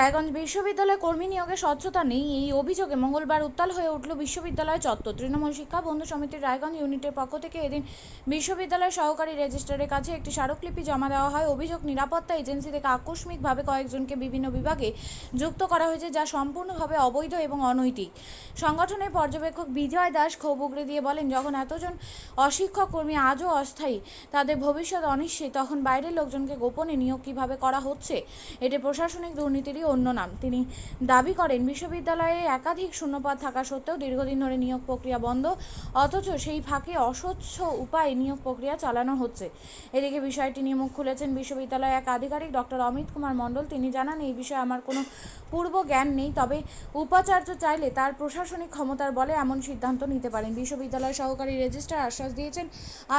রায়গঞ্জ বিশ্ববিদ্যালয়ে কর্মী নিয়োগে স্বচ্ছতা নেই। এই অভিযোগে মঙ্গলবার উত্তাল হয়ে উঠল বিশ্ববিদ্যালয় চত্বর। তৃণমূল শিক্ষা বন্ধু সমিতির রায়গঞ্জ ইউনিটের পক্ষ থেকে এদিন বিশ্ববিদ্যালয় সহকারী রেজিস্ট্রারের কাছে একটি স্মারকলিপি জমা দেওয়া হয়। অভিযোগ, নিরাপত্তা এজেন্সি থেকে আকস্মিকভাবে কয়েকজনকে বিভিন্ন বিভাগে যুক্ত করা হয়েছে, যা সম্পূর্ণভাবে অবৈধ এবং অনৈতিক। সংগঠনের পর্যবেক্ষক বিজয় দাস ক্ষোভ উগড়ে দিয়ে বলেন, যখন এতজন অশিক্ষক কর্মী আজও অস্থায়ী, তাদের ভবিষ্যৎ অনিশ্চিত। তখন বাইরের লোকজনকে গোপনে নিয়োগ কীভাবে করা হচ্ছে? এটি প্রশাসনিক দুর্নীতিরই অন্য নাম। তিনি দাবি করেন, বিশ্ববিদ্যালয়ে একাধিক শূন্যপদ থাকা সত্ত্বেও দীর্ঘদিন ধরে নিয়োগ প্রক্রিয়া বন্ধ, অথচ সেই ফাঁকে অস্বচ্ছ উপায়ে নিয়োগ প্রক্রিয়া চালানো হচ্ছে। এদিকে বিষয়টি নিয়ে মুখ খুলেছেন বিশ্ববিদ্যালয়ের এক আধিকারিক ডক্টর অমিত কুমার মণ্ডল। তিনি জানান, এই বিষয়ে আমার কোনো পূর্ব জ্ঞান নেই, তবে উপাচার্য চাইলে তার প্রশাসনিক ক্ষমতার বলে এমন সিদ্ধান্ত নিতে পারেন। বিশ্ববিদ্যালয় সহকারী রেজিস্ট্রার আশ্বাস দিয়েছেন,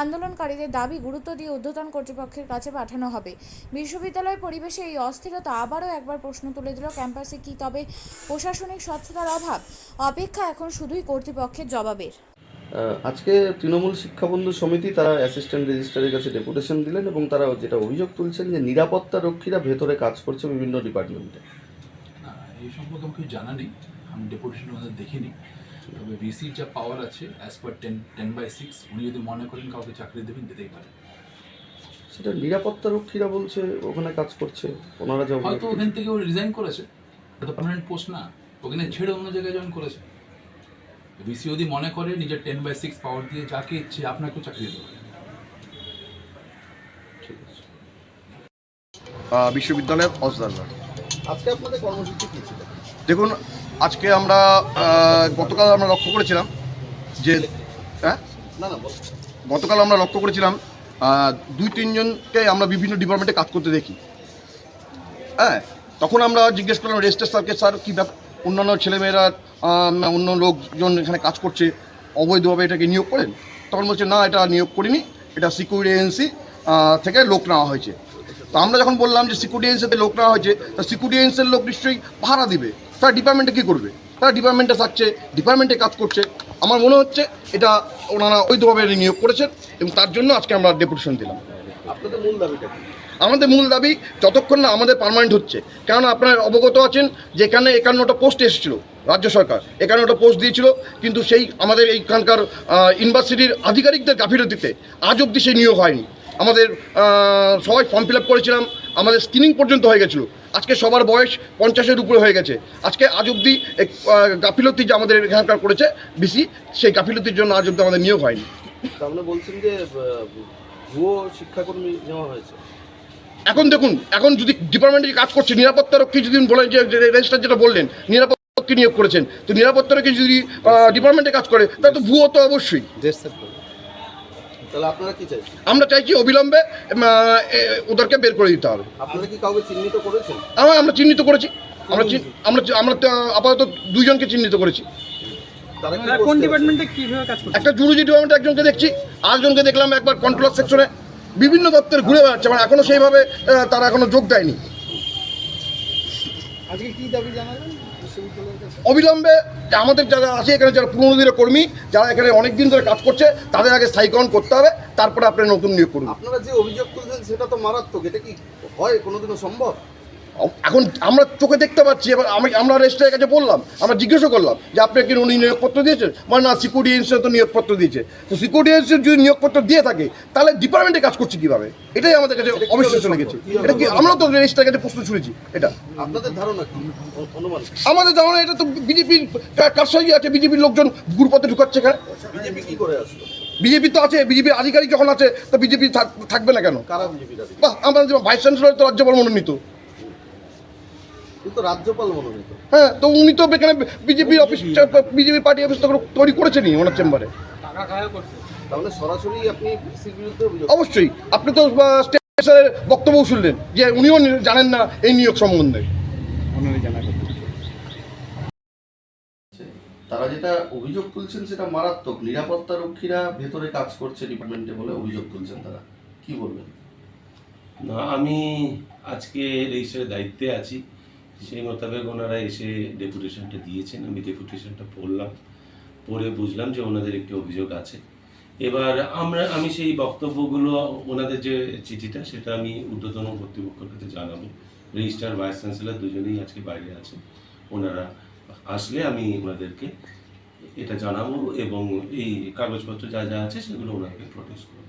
আন্দোলনকারীদের দাবি গুরুত্ব দিয়ে ঊর্ধ্বতন কর্তৃপক্ষের কাছে পাঠানো হবে। বিশ্ববিদ্যালয় পরিবেশে এই অস্থিরতা আবারও একবার প্রশ্ন তুলে দিল ক্যাম্পাসে কি তবে প্রশাসনিক স্বচ্ছতার অভাব? অপেক্ষা এখন শুধুই কর্তৃপক্ষের জবাবের। আজকে তৃণমূল শিক্ষাবন্ধু সমিতি তারা অ্যাসিস্ট্যান্ট রেজিস্ট্রারের কাছে ডেপুটেশন দিলেন এবং তারা যেটা অভিযোগ তুলছেন যে নিরাপত্তা রক্ষীরা ভেতরে কাজ করছে বিভিন্ন ডিপার্টমেন্টে এই সম্পর্কে আমার কিছু জানা নেই। আমি ডেপুটেশন ওনাদের দেখিনি। তবে ভিসির যা পাওয়ার আছে as per ten ten by six উনি যদি মনে করেন কাউকে চাকরি দেবেন দিতেই পারে সেটা নিরাপত্তা রক্ষীরা বলছে ওখানে কাজ করছে ওনারা যা হয়তো ওখান থেকে ও রিজাইন করেছে এটা পার্মানেন্ট পোস্ট না ওখানে ছেড়ে অন্য জায়গায় জয়েন করেছে। ভিসি যদি মনে করে নিজের টেন বাই সিক্স পাওয়ার দিয়ে যাকে ইচ্ছে আপনাকেও চাকরি দেবে ঠিক আছে। আহ, বিশ্ববিদ্যালয়ের অজদাররা। আজকে আপনাদের কর্মসূচি কি ছিল? দেখুন আজকে আমরা গতকাল আমরা লক্ষ্য করেছিলাম যে হ্যাঁ? না না গতকাল আমরা লক্ষ্য করেছিলাম দুই, তিনজনকে আমরা বিভিন্ন ডিপার্টমেন্টে কাজ করতে দেখি। হ্যাঁ তখন আমরা জিজ্ঞেস করলাম, রেজিস্টার স্যারকে, স্যার, কী ব্যাপার অন্যান্য ছেলেমেয়েরা অন্য লোকজন এখানে কাজ করছে, অবৈধভাবে এটাকে নিয়োগ করেন? তখন বলছে, না, এটা নিয়োগ করিনি, এটা সিকিউরিটি এজেন্সি থেকে লোক নেওয়া হয়েছে। তো আমরা যখন বললাম যে সিকিউরিটি এজেন্সিতে লোক নেওয়া হয়েছে, তা সিকিউরিটি এজেন্সির লোক নিশ্চয়ই ভাড়া দিবে। তারা ডিপার্টমেন্টে কী করবে? তারা ডিপার্টমেন্টে থাকছে ডিপার্টমেন্টে কাজ করছে। আমার মনে হচ্ছে এটা ওনারা অবৈধভাবে নিয়োগ করেছেন এবং তার জন্য আজকে আমরা ডেপুটেশন দিলাম। আমাদের মূল দাবি যতক্ষণ না আমাদের পার্মানেন্ট হচ্ছে কেননা আপনারা অবগত আছেন যে এখানে একান্নটা পোস্ট এসেছিল রাজ্য সরকার একান্নটা পোস্ট দিয়েছিল কিন্তু সেই আমাদের এইখানকার ইউনিভার্সিটির আধিকারিকদের গাফিলতিতে আজ অবধি সেই নিয়োগ হয়নি। আমাদের সবাই ফর্ম ফিল আপ করেছিলাম আমাদের স্ক্রিনিং পর্যন্ত হয়ে গেছিল। আজকে সবার বয়স পঞ্চাশের উপরে হয়ে গেছে। আজকে আজ অব্দি এক, গাফিলতি যে আমাদের এখানকার করেছে বিসি সেই গাফিলতির জন্য আজ অবধি আমাদের নিয়োগ হয়নি। বলছেন যে ভুয়ো শিক্ষাকর্মী নেওয়া হয়েছে। এখন দেখুন এখন যদি ডিপার্টমেন্টে কাজ করছে নিরাপত্তা রক্ষী যদি বলেন যে রেজিস্টার যেটা বললেন নিরাপত্তা নিয়োগ করেছেন। তো নিরাপত্তা রক্ষী যদি ডিপার্টমেন্টে কাজ করে তাহলে তো ভুয়ো তো অবশ্যই। তাহলে আপনারা কি চাইছেন? আমরা চাইছি অবিলম্বে ওদেরকে বের করে দিতে হবে। আপনারা কি কাউকে চিহ্নিত করেছেন? আমরা আমরা চিহ্নিত করেছি। আমরা আমরা আমরা আপাতত দুইজনকে চিহ্নিত করেছি। তারা কি তারা কোন ডিপার্টমেন্টে কীভাবে কাজ করছে? একটা জুলজি ডিপার্টমেন্টে একজনকে দেখছি আরেকজনকে দেখলাম একবার কন্ট্রোলার সেকশনে বিভিন্ন দপ্তরে ঘুরে বেড়াচ্ছে মানে এখনও সেইভাবে তারা এখনও যোগ দেয়নি আজকে কি দাবি জানালেন বিশ্ববিদ্যালয়ের কাছে অবিলম্বে আমাদের যারা আছে এখানে যারা পুরনো দিনের কর্মী যারা এখানে অনেক দিন ধরে কাজ করছে তাদের আগে স্থায়ীকরণ করতে হবে তারপরে আপনি নতুন নিয়োগ করুন। আপনারা যে অভিযোগ করছেন সেটা তো মারাত্মক। এটা কি হয় কোনোদিনও সম্ভব? এখন আমরা চোখে দেখতে পাচ্ছি এবার আমি আমরা রেজিস্ট্রারের কাছে বললাম আমরা জিজ্ঞাসা করলাম যে আপনি কি উনি নিয়োগপত্র দিয়েছেন? মানে না সিকিউরিটি এজেন্সি তো নিয়োগপত্র দিয়েছে। তো সিকিউরিটি এজেন্সি যদি নিয়োগপত্র দিয়ে থাকে তাহলে ডিপার্টমেন্টে কাজ করছে কীভাবে? এটাই আমাদের কাছে অবিশ্বাস লেগেছে এটা কি আমরা তো রেজিস্ট্রারের কাছে প্রশ্ন শুনেছি এটা। আপনাদের ধারণা আমাদের ধারণা এটা তো বিজেপির কারসাজি আছে বিজেপির লোকজন গ্রুপতে ঢুকাচ্ছে এখানে। বিজেপি কি করে আসলো? বিজেপি তো আছে বিজেপির আধিকারিক যখন আছে তো বিজেপি থাকবে না কেন? আমাদের ভাইস চ্যান্সেলর তো রাজ্যপাল মনোনীত। রাজ্যপাল মনোনীত। হ্যাঁ তো উনি তো এখানে BJP office BJP. Party office তো তৈরি করেছেনই ওনার চেম্বারে। তাহলে সরাসরি আপনি ভিসির বিরুদ্ধে অভিযোগ অবশ্যই। আপনি তো স্যারের বক্তব্য শুনলেন যে উনিও জানেন না এই নিয়োগ সম্বন্ধে। তারা যেটা অভিযোগ তুলছেন সেটা মারাত্মক। নিরাপত্তা রক্ষীরা ভেতরে কাজ করছে ডিপার্টমেন্টে বলে অভিযোগ তুলছেন তারা। কি বলবেন? না আমি আজকে রেজিস্ট্রারের দায়িত্বে আছি। সেই মোতাবেক ওনারা এসে ডেপুটেশনটা দিয়েছেন। আমি ডেপুটেশনটা পড়লাম, পড়ে বুঝলাম যে ওনাদের একটি অভিযোগ আছে। এবার আমরা, আমি সেই বক্তব্যগুলো, ওনাদের যে চিঠিটা, সেটা আমি ঊর্ধ্বতন কর্তৃপক্ষের কাছে জানাব। রেজিস্ট্রার ভাইস চ্যান্সেলার দুজনেই আজকে বাইরে আছে ওনারা আসলে আমি ওনাদেরকে এটা জানাব এবং এই কাগজপত্র যা যা আছে সেগুলো ওনাকে প্রডিউস করব।